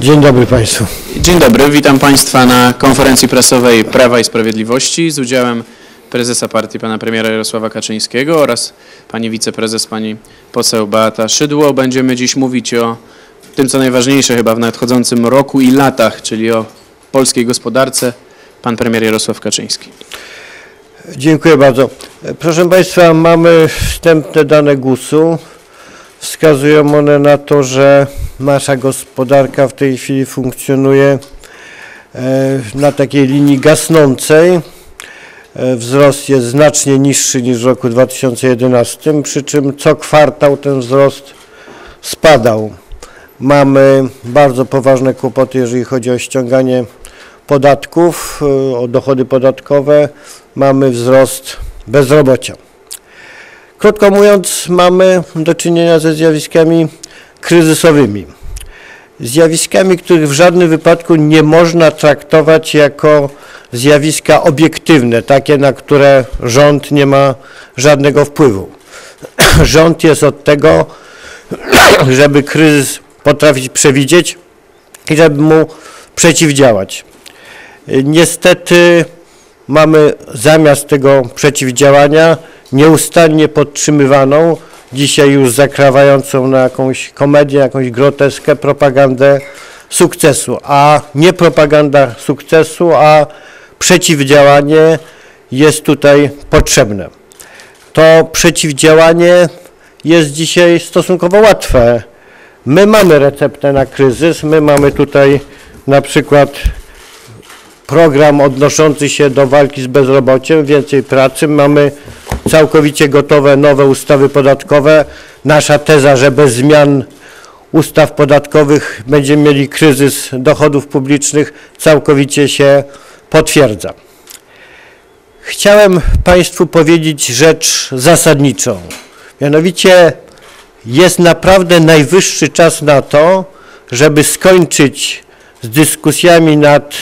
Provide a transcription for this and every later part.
Dzień dobry Państwu. Dzień dobry, witam Państwa na konferencji prasowej Prawa i Sprawiedliwości z udziałem prezesa partii pana premiera Jarosława Kaczyńskiego oraz pani wiceprezes, pani poseł Beata Szydło. Będziemy dziś mówić o tym, co najważniejsze chyba w nadchodzącym roku i latach, czyli o polskiej gospodarce. Pan premier Jarosław Kaczyński. Dziękuję bardzo. Proszę Państwa, mamy wstępne dane GUS-u. Wskazują one na to, że nasza gospodarka w tej chwili funkcjonuje e, na takiej linii gasnącej. E, Wzrost jest znacznie niższy niż w roku 2011, przy czym co kwartał ten wzrost spadał. Mamy bardzo poważne kłopoty, jeżeli chodzi o ściąganie podatków, e, o dochody podatkowe. Mamy wzrost bezrobocia. Krótko mówiąc, mamy do czynienia ze zjawiskami kryzysowymi. Zjawiskami, których w żadnym wypadku nie można traktować jako zjawiska obiektywne, takie, na które rząd nie ma żadnego wpływu. Rząd jest od tego, żeby kryzys potrafić przewidzieć i żeby mu przeciwdziałać. Niestety mamy zamiast tego przeciwdziałania nieustannie podtrzymywaną, dzisiaj już zakrawającą na jakąś komedię, jakąś groteskę, propagandę sukcesu, a nie propaganda sukcesu, a przeciwdziałanie jest tutaj potrzebne. To przeciwdziałanie jest dzisiaj stosunkowo łatwe. My mamy receptę na kryzys, my mamy tutaj na przykład program odnoszący się do walki z bezrobociem, więcej pracy. Mamy całkowicie gotowe nowe ustawy podatkowe. Nasza teza, że bez zmian ustaw podatkowych będziemy mieli kryzys dochodów publicznych, całkowicie się potwierdza. Chciałem Państwu powiedzieć rzecz zasadniczą. Mianowicie jest naprawdę najwyższy czas na to, żeby skończyć z dyskusjami nad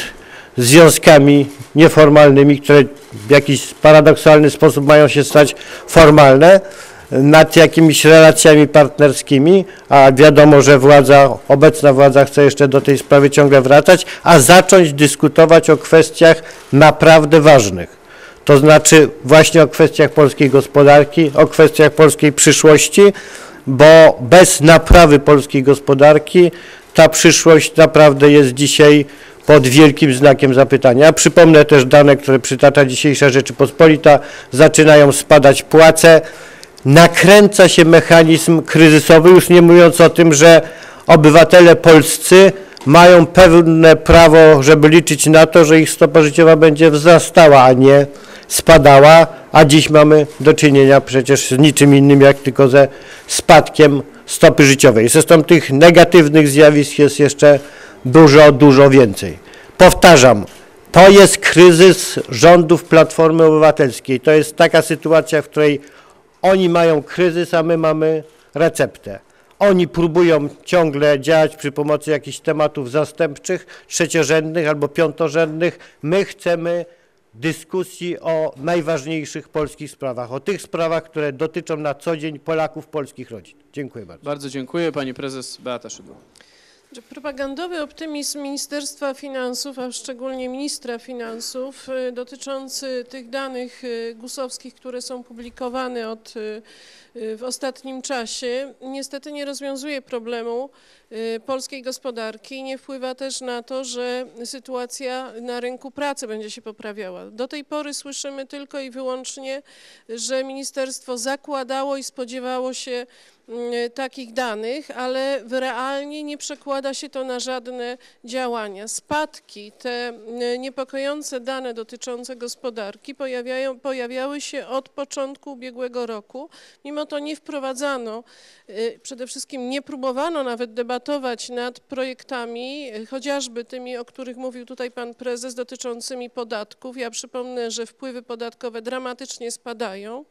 związkami nieformalnymi, które w jakiś paradoksalny sposób mają się stać formalne, nad jakimiś relacjami partnerskimi, a wiadomo, że władza, obecna władza chce jeszcze do tej sprawy ciągle wracać, a zacząć dyskutować o kwestiach naprawdę ważnych. To znaczy właśnie o kwestiach polskiej gospodarki, o kwestiach polskiej przyszłości, bo bez naprawy polskiej gospodarki ta przyszłość naprawdę jest dzisiaj pod wielkim znakiem zapytania. Przypomnę też dane, które przytacza dzisiejsza Rzeczypospolita. Zaczynają spadać płace, nakręca się mechanizm kryzysowy, już nie mówiąc o tym, że obywatele polscy mają pewne prawo, żeby liczyć na to, że ich stopa życiowa będzie wzrastała, a nie spadała, a dziś mamy do czynienia przecież z niczym innym jak tylko ze spadkiem stopy życiowej. Zresztą tych negatywnych zjawisk jest jeszcze dużo, dużo więcej. Powtarzam, to jest kryzys rządów Platformy Obywatelskiej. To jest taka sytuacja, w której oni mają kryzys, a my mamy receptę. Oni próbują ciągle działać przy pomocy jakichś tematów zastępczych, trzeciorzędnych albo piątorzędnych. My chcemy dyskusji o najważniejszych polskich sprawach, o tych sprawach, które dotyczą na co dzień Polaków, polskich rodzin. Dziękuję bardzo. Bardzo dziękuję. Pani prezes Beata Szydło. Propagandowy optymizm Ministerstwa Finansów, a szczególnie ministra finansów y, dotyczący tych danych y, gusowskich, które są publikowane od, y, w ostatnim czasie, niestety nie rozwiązuje problemu polskiej gospodarki nie wpływa też na to, że sytuacja na rynku pracy będzie się poprawiała. Do tej pory słyszymy tylko i wyłącznie, że ministerstwo zakładało i spodziewało się mm, takich danych, ale realnie nie przekłada się to na żadne działania. Spadki, te mm, niepokojące dane dotyczące gospodarki pojawiają, pojawiały się od początku ubiegłego roku. Mimo to nie wprowadzano, y, przede wszystkim nie próbowano nawet debatować nad projektami, chociażby tymi, o których mówił tutaj pan prezes, dotyczącymi podatków. Ja przypomnę, że wpływy podatkowe dramatycznie spadają.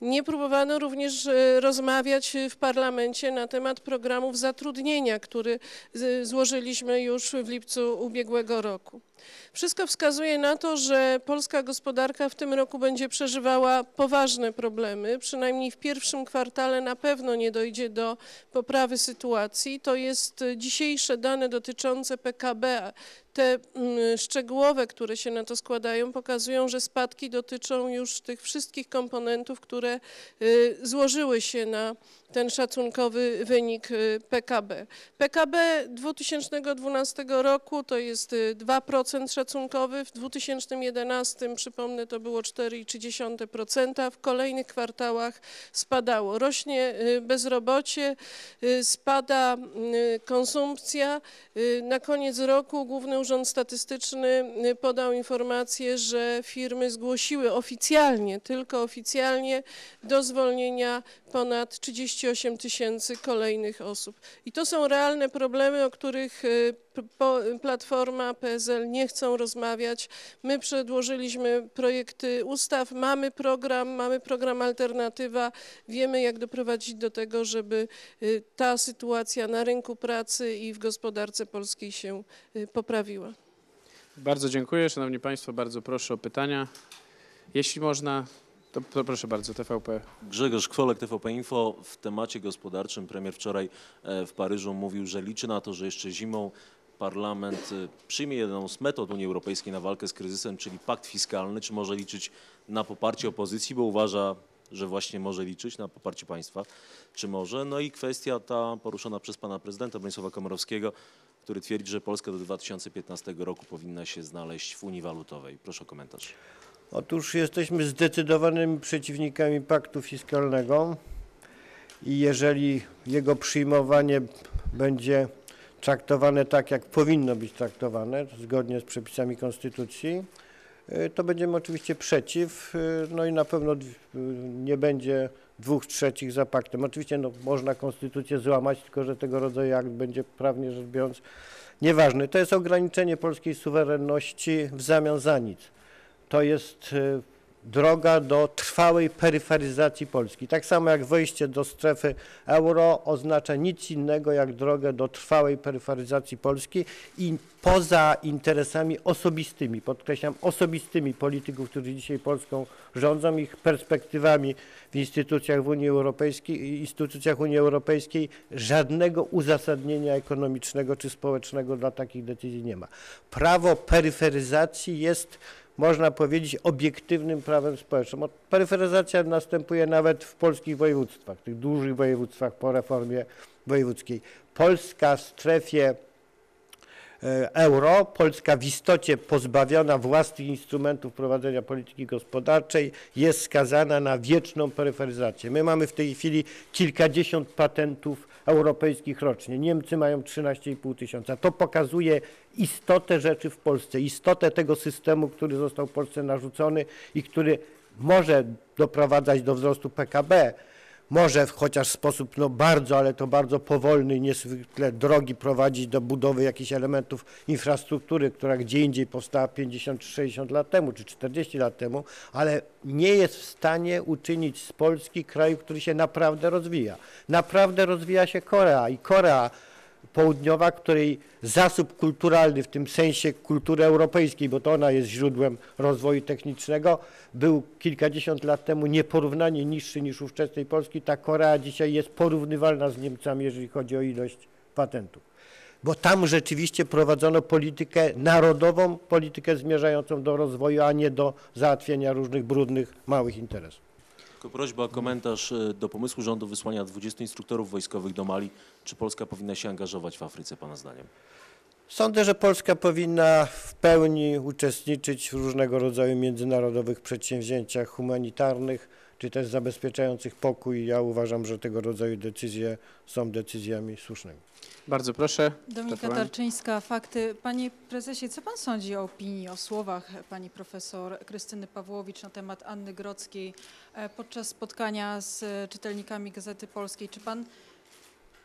Nie próbowano również y, rozmawiać w parlamencie na temat programów zatrudnienia, który złożyliśmy już w lipcu ubiegłego roku. Wszystko wskazuje na to, że polska gospodarka w tym roku będzie przeżywała poważne problemy. Przynajmniej w pierwszym kwartale na pewno nie dojdzie do poprawy sytuacji. To jest dzisiejsze dane dotyczące PKB. Te mm, szczegółowe, które się na to składają, pokazują, że spadki dotyczą już tych wszystkich komponentów, które y, złożyły się na ten szacunkowy wynik y, PKB. PKB 2012 roku to jest y, 2% szacunkowy, w 2011 przypomnę to było 4,3%, w kolejnych kwartałach spadało. Rośnie y, bezrobocie, y, spada y, konsumpcja. Y, Na koniec roku Główny Urząd Statystyczny y, podał informację, że firmy zgłosiły oficjalnie, tylko oficjalnie do zwolnienia ponad 38 tysięcy kolejnych osób. I to są realne problemy, o których y, Platforma, PSL nie chcą rozmawiać. My przedłożyliśmy projekty ustaw, mamy program, mamy program Alternatywa, wiemy jak doprowadzić do tego, żeby y, ta sytuacja na rynku pracy i w gospodarce polskiej się y, poprawiła. Bardzo dziękuję. Szanowni Państwo, bardzo proszę o pytania. Jeśli można, to, to proszę bardzo, TVP. Grzegorz Kwolek, TVP Info. W temacie gospodarczym premier wczoraj e, w Paryżu mówił, że liczy na to, że jeszcze zimą parlament e, przyjmie jedną z metod Unii Europejskiej na walkę z kryzysem, czyli pakt fiskalny. Czy może liczyć na poparcie opozycji, bo uważa, że właśnie może liczyć na poparcie państwa, czy może. No i kwestia ta poruszona przez pana prezydenta Bronisława Komorowskiego, który twierdzi, że Polska do 2015 roku powinna się znaleźć w Unii Walutowej. Proszę o komentarz. Otóż jesteśmy zdecydowanymi przeciwnikami paktu fiskalnego i jeżeli jego przyjmowanie będzie traktowane tak, jak powinno być traktowane, zgodnie z przepisami Konstytucji, y, to będziemy oczywiście przeciw, y, no i na pewno y, nie będzie dwóch trzecich za paktem. Oczywiście no, można Konstytucję złamać, tylko że tego rodzaju akt będzie prawnie rzecz biorąc nieważny. To jest ograniczenie polskiej suwerenności w zamian za nic to jest e, droga do trwałej peryferyzacji Polski. Tak samo jak wejście do strefy euro oznacza nic innego jak drogę do trwałej peryferyzacji Polski i poza interesami osobistymi, podkreślam osobistymi polityków, którzy dzisiaj Polską rządzą, ich perspektywami w instytucjach w Unii Europejskiej, instytucjach Unii Europejskiej żadnego uzasadnienia ekonomicznego czy społecznego dla takich decyzji nie ma. Prawo peryferyzacji jest można powiedzieć, obiektywnym prawem społecznym. Peryferyzacja następuje nawet w polskich województwach, tych dużych województwach po reformie wojewódzkiej. Polska w strefie e, euro, Polska w istocie pozbawiona własnych instrumentów prowadzenia polityki gospodarczej jest skazana na wieczną peryferyzację. My mamy w tej chwili kilkadziesiąt patentów europejskich rocznie. Niemcy mają 13,5 tysiąca. To pokazuje istotę rzeczy w Polsce, istotę tego systemu, który został Polsce narzucony i który może doprowadzać do wzrostu PKB, może w chociaż sposób no bardzo, ale to bardzo powolny niezwykle drogi prowadzić do budowy jakichś elementów infrastruktury, która gdzie indziej powstała 50 czy 60 lat temu, czy 40 lat temu, ale nie jest w stanie uczynić z Polski kraju, który się naprawdę rozwija. Naprawdę rozwija się Korea i Korea południowa, której zasób kulturalny, w tym sensie kultury europejskiej, bo to ona jest źródłem rozwoju technicznego, był kilkadziesiąt lat temu nieporównanie niższy niż ówczesnej Polski. Ta Korea dzisiaj jest porównywalna z Niemcami, jeżeli chodzi o ilość patentów. Bo tam rzeczywiście prowadzono politykę narodową, politykę zmierzającą do rozwoju, a nie do załatwienia różnych brudnych, małych interesów. Tylko prośba komentarz e, do pomysłu rządu wysłania 20 instruktorów wojskowych do Mali. Czy Polska powinna się angażować w Afryce, Pana zdaniem? Sądzę, że Polska powinna w pełni uczestniczyć w różnego rodzaju międzynarodowych przedsięwzięciach humanitarnych, czy też zabezpieczających pokój. Ja uważam, że tego rodzaju decyzje są decyzjami słusznymi. Bardzo proszę. Dominika. Tarczyńska, fakty. Panie prezesie, co pan sądzi o opinii, o słowach pani profesor Krystyny Pawłowicz na temat Anny Grodzkiej e, podczas spotkania z czytelnikami Gazety Polskiej? Czy pan,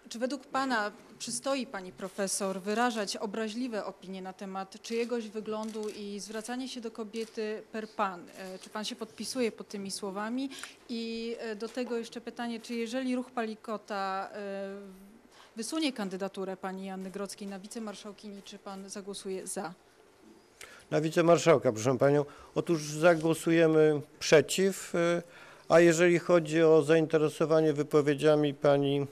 czy według pana przystoi pani profesor wyrażać obraźliwe opinie na temat czyjegoś wyglądu i zwracanie się do kobiety per pan? E, Czy pan się podpisuje pod tymi słowami? I e, do tego jeszcze pytanie, czy jeżeli ruch Palikota wysunie kandydaturę pani Anny Grodzkiej na wicemarszałkini, czy pan zagłosuje za? Na wicemarszałka, proszę panią. Otóż zagłosujemy przeciw, y, a jeżeli chodzi o zainteresowanie wypowiedziami pani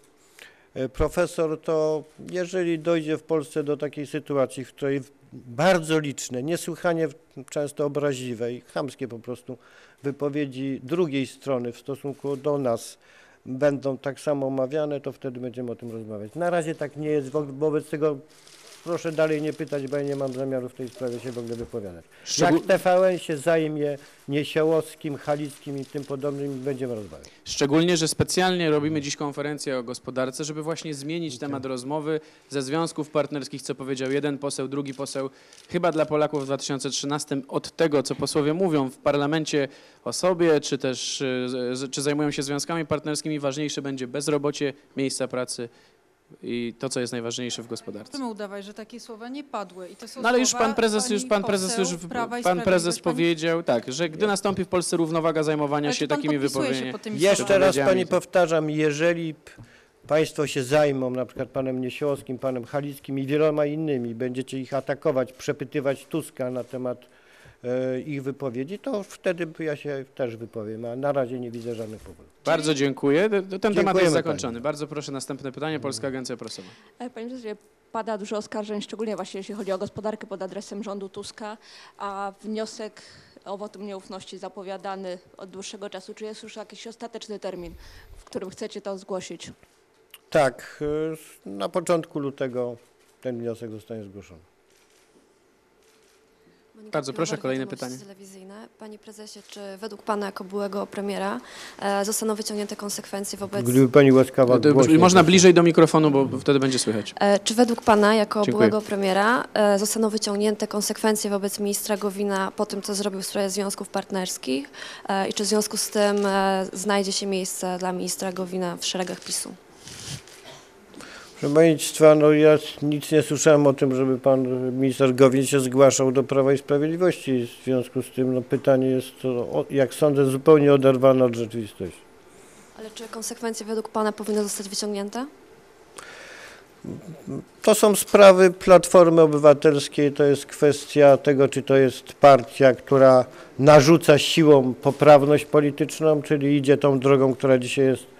y, profesor, to jeżeli dojdzie w Polsce do takiej sytuacji, w której bardzo liczne, niesłychanie często obraźliwe i chamskie po prostu wypowiedzi drugiej strony w stosunku do nas będą tak samo omawiane, to wtedy będziemy o tym rozmawiać. Na razie tak nie jest, wo- wobec tego proszę dalej nie pytać, bo ja nie mam zamiaru w tej sprawie się w ogóle wypowiadać. Szczegół- Jak TVN się zajmie Niesiołowskim, Halickim i tym podobnym, będziemy rozmawiać. Szczególnie, że specjalnie robimy dziś konferencję o gospodarce, żeby właśnie zmienić temat rozmowy ze związków partnerskich, co powiedział jeden poseł, drugi poseł. Chyba dla Polaków w 2013 od tego, co posłowie mówią w parlamencie o sobie, czy też z- czy zajmują się związkami partnerskimi, ważniejsze będzie bezrobocie, miejsca pracy i to, co jest najważniejsze w gospodarce. Chcemy udawać, że takie słowa nie padły. I to są No ale już pan prezes, już pan prezes już pan prezes powiedział tak, że gdy nastąpi w Polsce równowaga zajmowania Ale się takimi wypowiedziami. Jeszcze raz Pani powtarzam, jeżeli Państwo się zajmą na przykład Panem Niesiołowskim, Panem Halickim i wieloma innymi, będziecie ich atakować, przepytywać Tuska na temat ich wypowiedzi, to wtedy ja się też wypowiem, a na razie nie widzę żadnych powodów. Bardzo dziękuję. Ten temat jest zakończony. pani. Bardzo proszę następne pytanie. Polska Agencja Prasowa. E, Panie prezesie, pada dużo oskarżeń, szczególnie właśnie jeśli chodzi o gospodarkę pod adresem rządu Tuska, a wniosek o wotum nieufności zapowiadany od dłuższego czasu. Czy jest już jakiś ostateczny termin, w którym chcecie to zgłosić? Tak, e, na początku lutego ten wniosek zostanie zgłoszony. Monika Bardzo proszę, kolejne pytanie. Telewizyjne. Panie prezesie, czy według pana jako byłego premiera e, zostaną wyciągnięte konsekwencje wobec... Gdyby Pani łaskawa To- głośniej, Można proszę. bliżej do mikrofonu, bo wtedy będzie słychać. E, czy według pana jako Dziękuję. byłego premiera e, zostaną wyciągnięte konsekwencje wobec ministra Gowina po tym, co zrobił w sprawie związków partnerskich? E, I czy w związku z tym e, znajdzie się miejsce dla ministra Gowina w szeregach PiSu? Proszę Państwa, no ja nic nie słyszałem o tym, żeby Pan Minister Gowin się zgłaszał do Prawa i Sprawiedliwości. W związku z tym no, pytanie jest, to, jak sądzę, zupełnie oderwane od rzeczywistości. Ale czy konsekwencje według pana powinny zostać wyciągnięte? To są sprawy Platformy Obywatelskiej, to jest kwestia tego, czy to jest partia, która narzuca siłą poprawność polityczną, czyli idzie tą drogą, która dzisiaj jest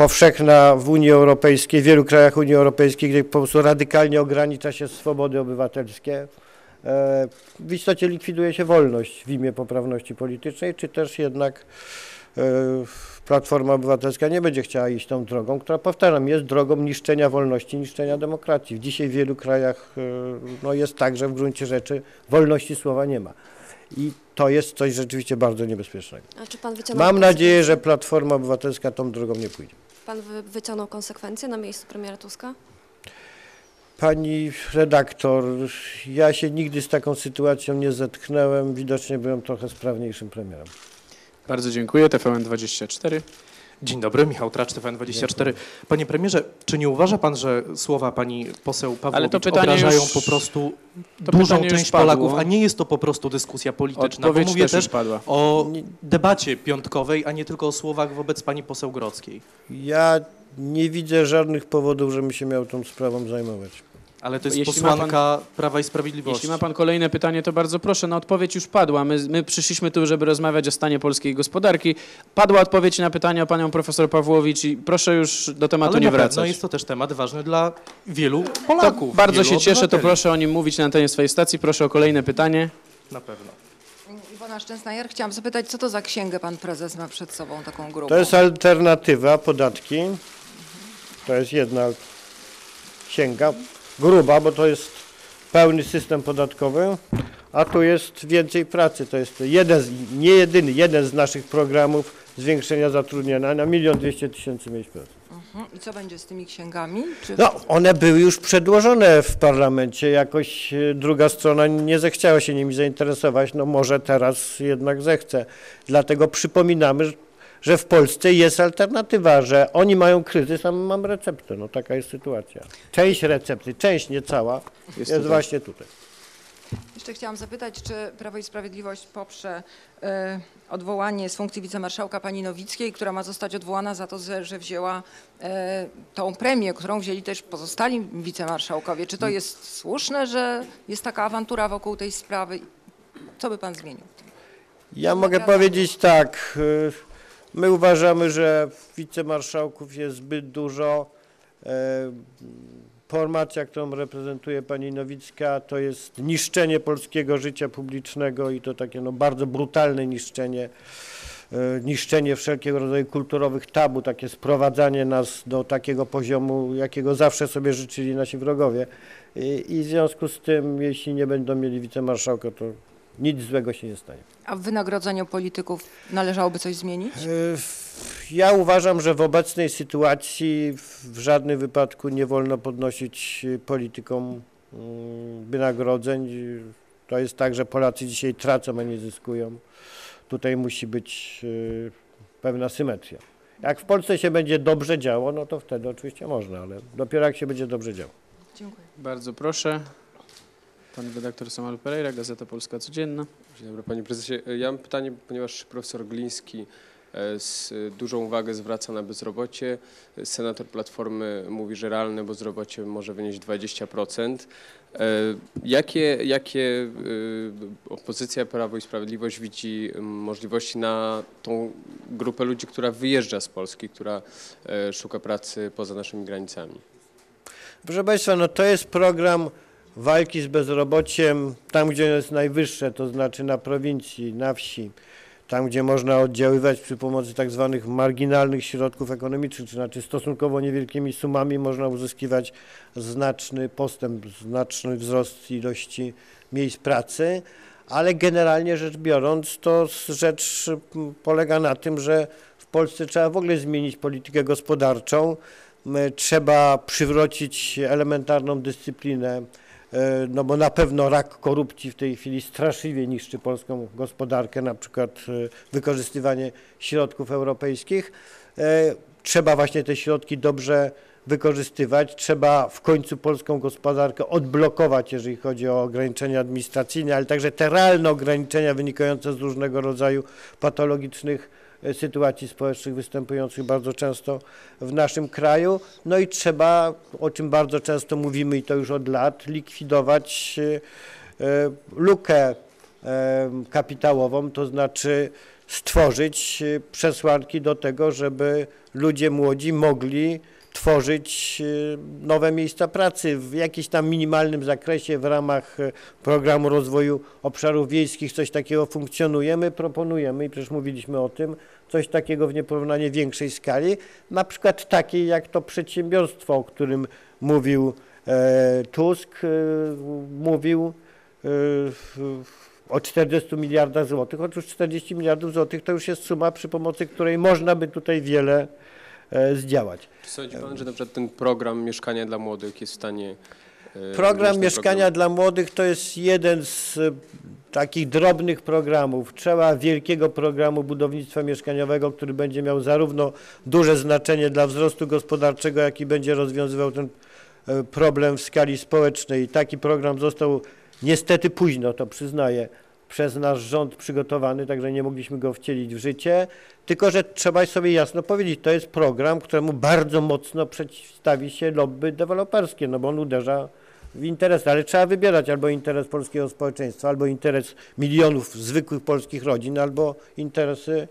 powszechna w Unii Europejskiej, w wielu krajach Unii Europejskiej, gdzie po prostu radykalnie ogranicza się swobody obywatelskie. E, W istocie likwiduje się wolność w imię poprawności politycznej, czy też jednak e, Platforma Obywatelska nie będzie chciała iść tą drogą, która, powtarzam, jest drogą niszczenia wolności, niszczenia demokracji. Dzisiaj w wielu krajach e, no, jest tak, że w gruncie rzeczy wolności słowa nie ma. I to jest coś rzeczywiście bardzo niebezpiecznego. Mam nadzieję, że? Platforma Obywatelska tą drogą nie pójdzie. Pan wy, wyciągnął konsekwencje na miejscu premiera Tuska? Pani redaktor, ja się nigdy z taką sytuacją nie zetknęłem. Widocznie byłem trochę sprawniejszym premierem. Bardzo dziękuję. TVN24. Dzień dobry, Michał Tracz, TVN24. Panie premierze, czy nie uważa pan, że słowa pani poseł Pawłowicz obrażają już- po prostu to dużą część. Polaków, a nie jest to po prostu dyskusja polityczna? Bo Odpowiedź mówię też też padła. o debacie piątkowej, a nie tylko o słowach wobec pani poseł Grodzkiej. Ja nie widzę żadnych powodów, żebym się miał tą sprawą zajmować. Ale to jest Jeśli posłanka Prawa i Sprawiedliwości. Jeśli ma pan kolejne pytanie, to bardzo proszę. No odpowiedź już padła. My, my przyszliśmy tu, żeby rozmawiać o stanie polskiej gospodarki. Padła odpowiedź na pytanie o panią profesor Pawłowicz i proszę już do tematu Ale nie na wracać. jest to też temat ważny dla wielu To Polaków. bardzo wielu się cieszę, to proszę o nim mówić na antenie swojej stacji. Proszę o kolejne pytanie. Na pewno. Iwona Szczęsnajer, chciałam zapytać, co to za księgę pan prezes ma przed sobą, taką grubą? To jest alternatywa, podatki. To jest jedna księga, gruba, bo to jest pełny system podatkowy, a tu jest więcej pracy. To jest jeden, z, nie jedyny, jeden z naszych programów zwiększenia zatrudnienia na milion dwieście tysięcy mieć pracy. Mhm. I co będzie z tymi księgami? Czy... No, one były już przedłożone w parlamencie, jakoś e, druga strona nie zechciała się nimi zainteresować, no może teraz jednak zechce. Dlatego przypominamy, że- w Polsce jest alternatywa, że oni mają kryzys, a my mamy receptę. No taka jest sytuacja. Część recepty, część nie cała, jest, tutaj. właśnie tutaj. Jeszcze chciałam zapytać, czy Prawo i Sprawiedliwość poprze e, odwołanie z funkcji wicemarszałka pani Nowickiej, która ma zostać odwołana za to, że, że wzięła e, tą premię, którą wzięli też pozostali wicemarszałkowie. Czy to jest słuszne, że jest taka awantura wokół tej sprawy? Co by pan zmienił? Ja mogę powiedzieć tak. y, My uważamy, że wicemarszałków jest zbyt dużo. E, Formacja, którą reprezentuje pani Nowicka, to jest niszczenie polskiego życia publicznego i to takie no, bardzo brutalne niszczenie, e, niszczenie wszelkiego rodzaju kulturowych tabu, takie sprowadzanie nas do takiego poziomu, jakiego zawsze sobie życzyli nasi wrogowie. I, i w związku z tym, jeśli nie będą mieli wicemarszałka, to nic złego się nie stanie. A w wynagrodzeniu polityków należałoby coś zmienić? E, Ja uważam, że w obecnej sytuacji w żadnym wypadku nie wolno podnosić e, politykom mm, wynagrodzeń. To jest tak, że Polacy dzisiaj tracą, a nie zyskują. Tutaj musi być e, pewna symetria. Jak w Polsce się będzie dobrze działo, no to wtedy oczywiście można, ale dopiero jak się będzie dobrze działo. Dziękuję. Bardzo proszę. Pan redaktor Samuel Pereira, Gazeta Polska Codzienna. Dzień dobry panie prezesie. Ja mam pytanie, ponieważ profesor Gliński e, z dużą uwagę zwraca na bezrobocie. Senator Platformy mówi, że realne bezrobocie może wynieść 20%. E, Jakie, jakie e, opozycja Prawo i Sprawiedliwość widzi możliwości na tą grupę ludzi, która wyjeżdża z Polski, która szuka pracy poza naszymi granicami? Proszę Państwa, no to jest program walki z bezrobociem tam, gdzie jest najwyższe, to znaczy na prowincji, na wsi, tam, gdzie można oddziaływać przy pomocy tak zwanych marginalnych środków ekonomicznych, to znaczy stosunkowo niewielkimi sumami można uzyskiwać znaczny postęp, znaczny wzrost ilości miejsc pracy, ale generalnie rzecz biorąc, to rzecz polega na tym, że w Polsce trzeba w ogóle zmienić politykę gospodarczą, trzeba przywrócić elementarną dyscyplinę, no bo na pewno rak korupcji w tej chwili straszliwie niszczy polską gospodarkę, na przykład e, wykorzystywanie środków europejskich. E, Trzeba właśnie te środki dobrze wykorzystywać, trzeba w końcu polską gospodarkę odblokować, jeżeli chodzi o ograniczenia administracyjne, ale także te realne ograniczenia wynikające z różnego rodzaju patologicznych e, sytuacji społecznych występujących bardzo często w naszym kraju. No i trzeba, o czym bardzo często mówimy i to już od lat, likwidować e, e, lukę e, kapitałową, to znaczy stworzyć e, przesłanki do tego, żeby ludzie młodzi mogli tworzyć e, nowe miejsca pracy w jakimś tam minimalnym zakresie w ramach e, programu rozwoju obszarów wiejskich coś takiego funkcjonuje. My proponujemy i przecież mówiliśmy o tym, coś takiego w nieporównanie większej skali, na przykład takiej jak to przedsiębiorstwo, o którym mówił e, Tusk, e, mówił o 40 miliardach złotych. Otóż 40 miliardów złotych to już jest suma, przy pomocy której można by tutaj wiele zdziałać. Czy sądzi pan, że na przykład ten program Mieszkania dla Młodych jest w stanie... e, Program Mieszkania program? dla Młodych to jest jeden z e, takich drobnych programów. Trzeba wielkiego programu budownictwa mieszkaniowego, który będzie miał zarówno duże znaczenie dla wzrostu gospodarczego, jak i będzie rozwiązywał ten e, problem w skali społecznej. Taki program został niestety późno, to przyznaję, przez nasz rząd przygotowany, także nie mogliśmy go wcielić w życie. Tylko, że trzeba sobie jasno powiedzieć, to jest program, któremu bardzo mocno przeciwstawi się lobby deweloperskie, no bo on uderza w interes, ale trzeba wybierać albo interes polskiego społeczeństwa, albo interes milionów zwykłych polskich rodzin, albo interesy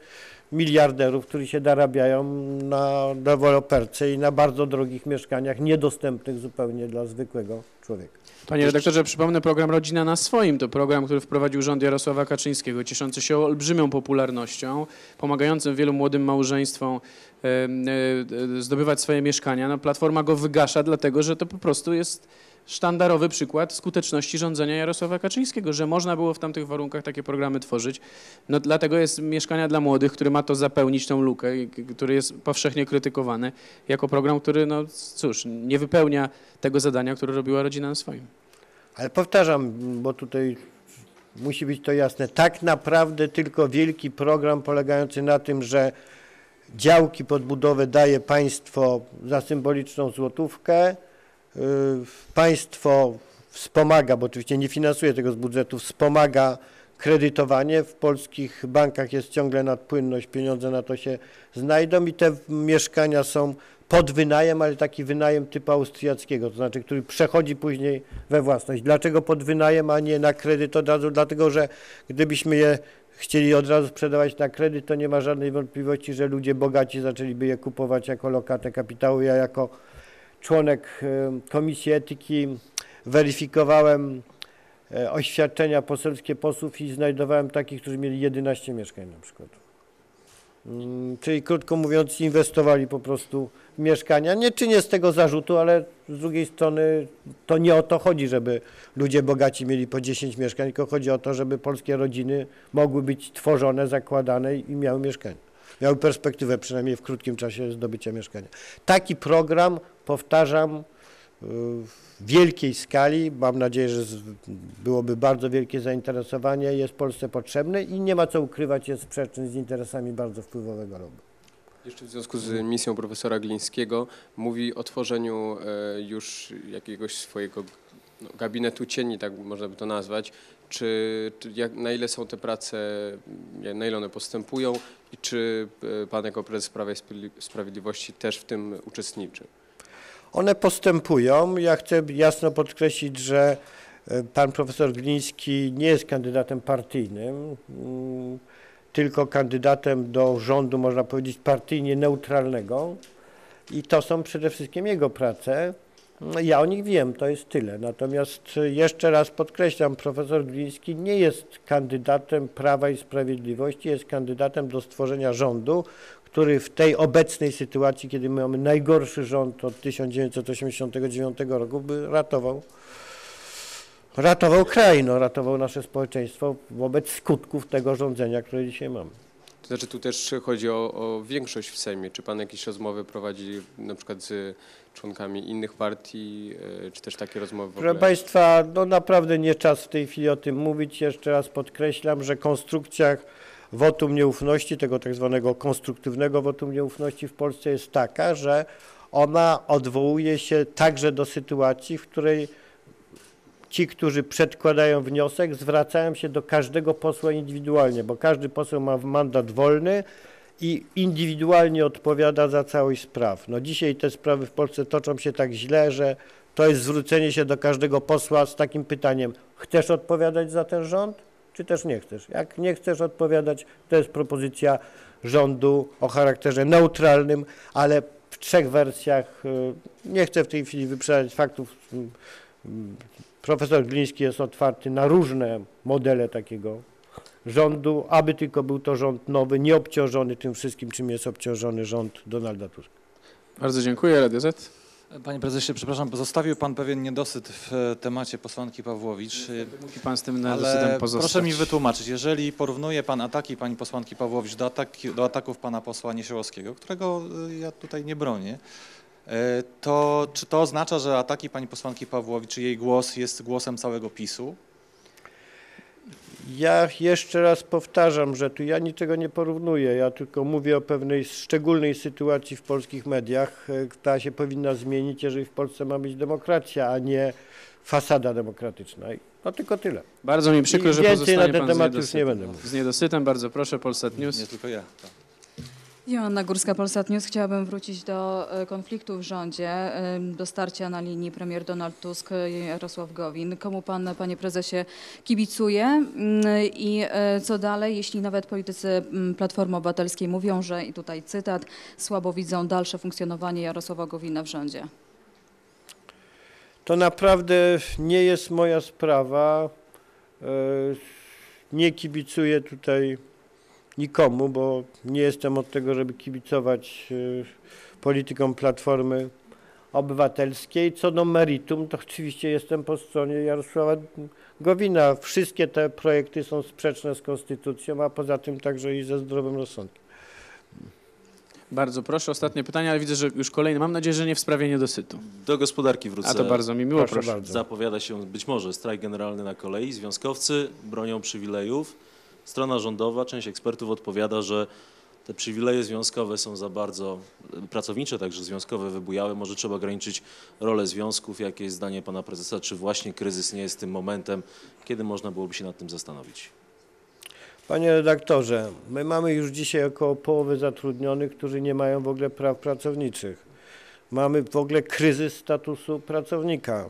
miliarderów, którzy się zarabiają na deweloperce i na bardzo drogich mieszkaniach, niedostępnych zupełnie dla zwykłego człowieka. Panie redaktorze, przypomnę program Rodzina na swoim. To program, który wprowadził rząd Jarosława Kaczyńskiego, cieszący się olbrzymią popularnością, pomagającym wielu młodym małżeństwom e, e, zdobywać swoje mieszkania. No, Platforma go wygasza, dlatego że to po prostu jest sztandarowy przykład skuteczności rządzenia Jarosława Kaczyńskiego, że można było w tamtych warunkach takie programy tworzyć. No dlatego jest Mieszkania dla Młodych, który ma to zapełnić tą lukę, który jest powszechnie krytykowany jako program, który, no cóż, nie wypełnia tego zadania, które robiła Rodzina na swoim. Ale powtarzam, bo tutaj musi być to jasne, tak naprawdę tylko wielki program polegający na tym, że działki pod budowę daje państwo za symboliczną złotówkę, państwo wspomaga, bo oczywiście nie finansuje tego z budżetu, wspomaga kredytowanie. W polskich bankach jest ciągle nadpłynność, pieniądze na to się znajdą i te mieszkania są pod wynajem, ale taki wynajem typu austriackiego, to znaczy, który przechodzi później we własność. Dlaczego pod wynajem, a nie na kredyt od razu? Dlatego, że gdybyśmy je chcieli od razu sprzedawać na kredyt, to nie ma żadnej wątpliwości, że ludzie bogaci zaczęliby je kupować jako lokatę kapitału. Ja jako członek Komisji Etyki weryfikowałem e, oświadczenia poselskie posłów i znajdowałem takich, którzy mieli 11 mieszkań na przykład. Mm, Czyli krótko mówiąc, inwestowali po prostu w mieszkania. Nie czynię z tego zarzutu, ale z drugiej strony to nie o to chodzi, żeby ludzie bogaci mieli po 10 mieszkań, tylko chodzi o to, żeby polskie rodziny mogły być tworzone, zakładane i miały mieszkania. Miały perspektywę przynajmniej w krótkim czasie zdobycia mieszkania. Taki program, powtarzam, w wielkiej skali, mam nadzieję, że byłoby bardzo wielkie zainteresowanie, jest Polsce potrzebny i nie ma co ukrywać, jest sprzeczny z interesami bardzo wpływowego lobby. Jeszcze w związku z misją profesora Glińskiego mówi o tworzeniu e, już jakiegoś swojego no, gabinetu cieni, tak można by to nazwać. Czy, czy jak, na ile są te prace, na ile one postępują i czy e, pan jako prezes Prawa i Sprawiedli- Sprawiedliwości też w tym uczestniczy? One postępują. Ja chcę jasno podkreślić, że e, pan profesor Gliński nie jest kandydatem partyjnym, mm, tylko kandydatem do rządu, można powiedzieć, partyjnie neutralnego. I to są przede wszystkim jego prace. No, Ja o nich wiem, to jest tyle. Natomiast e, jeszcze raz podkreślam, profesor Gliński nie jest kandydatem Prawa i Sprawiedliwości, jest kandydatem do stworzenia rządu, który w tej obecnej sytuacji, kiedy my mamy najgorszy rząd od 1989 roku, by ratował, ratował kraj, no, ratował nasze społeczeństwo wobec skutków tego rządzenia, które dzisiaj mamy. Znaczy tu też chodzi o, o większość w Sejmie. Czy pan jakieś rozmowy prowadzi na przykład z członkami innych partii, e, czy też takie rozmowy Proszę? Państwa, no naprawdę nie czas w tej chwili o tym mówić. Jeszcze raz podkreślam, że konstrukcja wotum nieufności, tego tak zwanego konstruktywnego wotum nieufności w Polsce jest taka, że ona odwołuje się także do sytuacji, w której ci, którzy przedkładają wniosek, zwracają się do każdego posła indywidualnie, bo każdy poseł ma mandat wolny i indywidualnie odpowiada za całość spraw. No dzisiaj te sprawy w Polsce toczą się tak źle, że to jest zwrócenie się do każdego posła z takim pytaniem: chcesz odpowiadać za ten rząd, czy też nie chcesz? Jak nie chcesz odpowiadać, to jest propozycja rządu o charakterze neutralnym, ale w trzech wersjach. y, Nie chcę w tej chwili wyprzedzać faktów. Profesor Gliński jest otwarty na różne modele takiego rządu, aby tylko był to rząd nowy, nieobciążony tym wszystkim, czym jest obciążony rząd Donalda Tuska. Bardzo dziękuję, Radio Z. Panie prezesie, przepraszam, zostawił pan pewien niedosyt w temacie posłanki Pawłowicz. Musi pan z tym Ale nedosytem pozostać. proszę mi wytłumaczyć, jeżeli porównuje pan ataki pani posłanki Pawłowicz do, ataki, do ataków pana posła Niesiołowskiego, którego y, ja tutaj nie bronię, to czy to oznacza, że ataki pani posłanki Pawłowicz, czy jej głos jest głosem całego PiSu? Ja jeszcze raz powtarzam, że tu ja niczego nie porównuję, ja tylko mówię o pewnej szczególnej sytuacji w polskich mediach, e, która się powinna zmienić, jeżeli w Polsce ma być demokracja, a nie fasada demokratyczna. No tylko tyle. Bardzo mi przykro, I że więcej pozostanie na ten pan temat z już nie będę mówił. Z niedosytem, bardzo proszę, Polsat News. Nie tylko ja. Tak. Joanna Górska, Polsat News. Chciałabym wrócić do e, konfliktu w rządzie, do starcia na linii premier Donald Tusk i Jarosław Gowin. Komu pan, panie prezesie, kibicuje Mm, i e, co dalej, jeśli nawet politycy mm, Platformy Obywatelskiej mówią, że, i tutaj cytat, słabo widzą dalsze funkcjonowanie Jarosława Gowina w rządzie? To naprawdę nie jest moja sprawa. E, Nie kibicuję tutaj nikomu, bo nie jestem od tego, żeby kibicować e, politykom Platformy Obywatelskiej. Co do meritum, to oczywiście jestem po stronie Jarosława Gowina. Wszystkie te projekty są sprzeczne z konstytucją, a poza tym także i ze zdrowym rozsądkiem. Bardzo proszę, ostatnie pytanie, ale widzę, że już kolejne. Mam nadzieję, że nie w sprawie niedosytu. Do gospodarki wrócę. A to bardzo mi miło, Proszę proszę. bardzo. Zapowiada się być może strajk generalny na kolei. Związkowcy bronią przywilejów. Strona rządowa, część ekspertów odpowiada, że te przywileje związkowe są za bardzo, pracownicze także związkowe wybujałe. Może trzeba ograniczyć rolę związków. Jakie jest zdanie pana prezesa? Czy właśnie kryzys nie jest tym momentem, kiedy można byłoby się nad tym zastanowić? Panie redaktorze, my mamy już dzisiaj około połowy zatrudnionych, którzy nie mają w ogóle praw pracowniczych. Mamy w ogóle kryzys statusu pracownika.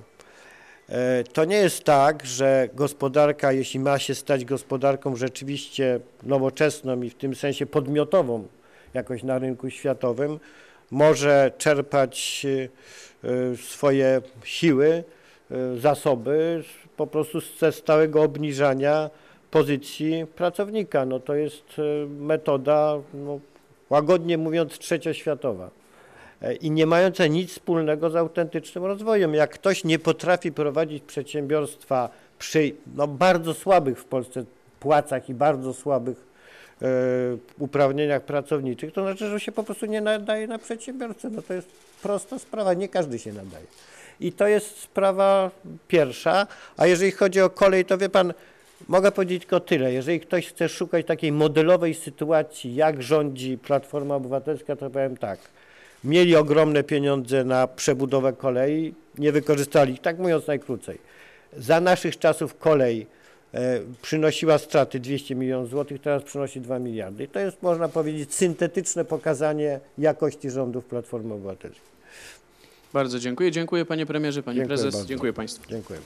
E, To nie jest tak, że gospodarka, jeśli ma się stać gospodarką rzeczywiście nowoczesną i w tym sensie podmiotową jakoś na rynku światowym, może czerpać e, swoje siły, e, zasoby po prostu ze stałego obniżania pozycji pracownika. No to jest metoda, no, łagodnie mówiąc, trzecioświatowa i nie mająca nic wspólnego z autentycznym rozwojem. Jak ktoś nie potrafi prowadzić przedsiębiorstwa przy no, bardzo słabych w Polsce płacach i bardzo słabych e, uprawnieniach pracowniczych, to znaczy, że się po prostu nie nadaje na przedsiębiorcę. No to jest prosta sprawa, nie każdy się nadaje. I to jest sprawa pierwsza, a jeżeli chodzi o kolej, to wie pan, mogę powiedzieć tylko tyle. Jeżeli ktoś chce szukać takiej modelowej sytuacji, jak rządzi Platforma Obywatelska, to powiem tak. Mieli ogromne pieniądze na przebudowę kolei, nie wykorzystali ich, tak mówiąc najkrócej. Za naszych czasów kolej e, przynosiła straty 200 milionów złotych, teraz przynosi 2 miliardy. I to jest, można powiedzieć, syntetyczne pokazanie jakości rządów Platformy Obywatelskiej. Bardzo dziękuję. Dziękuję panie premierze, pani Dziękuję prezes. bardzo. Dziękuję państwu. Dziękuję.